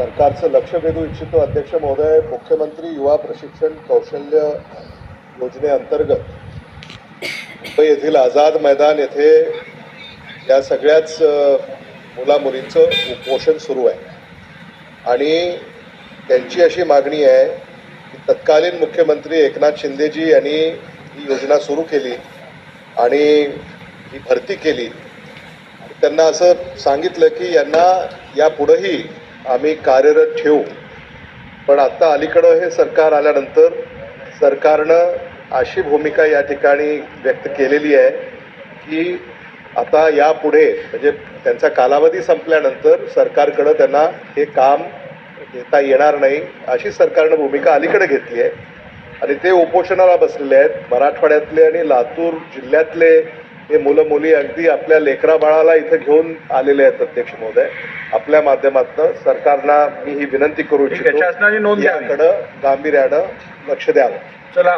सरकारचं लक्ष वेधू इच्छितो अध्यक्ष महोदय मुख्यमंत्री युवा प्रशिक्षण कौशल्य योजनेअंतर्गत मुंबई येथील आझाद मैदान येथे या सगळ्याच मुला मुलामुलींचं उपोषण सुरू आहे. आणि त्यांची अशी मागणी आहे की तत्कालीन मुख्यमंत्री एकनाथ शिंदेजी यांनी ही योजना सुरू केली आणि ही भरती केली. त्यांना असं सांगितलं की यांना यापुढंही आम्ही कार्यरत ठेवू. पण आता अलीकडं हे सरकार आल्यानंतर सरकारनं अशी भूमिका या ठिकाणी व्यक्त केलेली आहे की आता यापुढे म्हणजे त्यांचा कालावधी संपल्यानंतर सरकारकडं त्यांना हे काम देता येणार नाही अशी सरकारनं भूमिका अलीकडे घेतली आहे. आणि ते उपोषणाला बसलेले आहेत. मराठवाड्यातले आणि लातूर जिल्ह्यातले हे मुलं मुली अगदी आपल्या लेकरा बाळाला इथं घेऊन आलेले आहेत अध्यक्ष महोदय. आपल्या माध्यमातून सरकारला मी ही विनंती करू इच्छितो. याकडं गांभीर्यानं लक्ष द्यावं. चला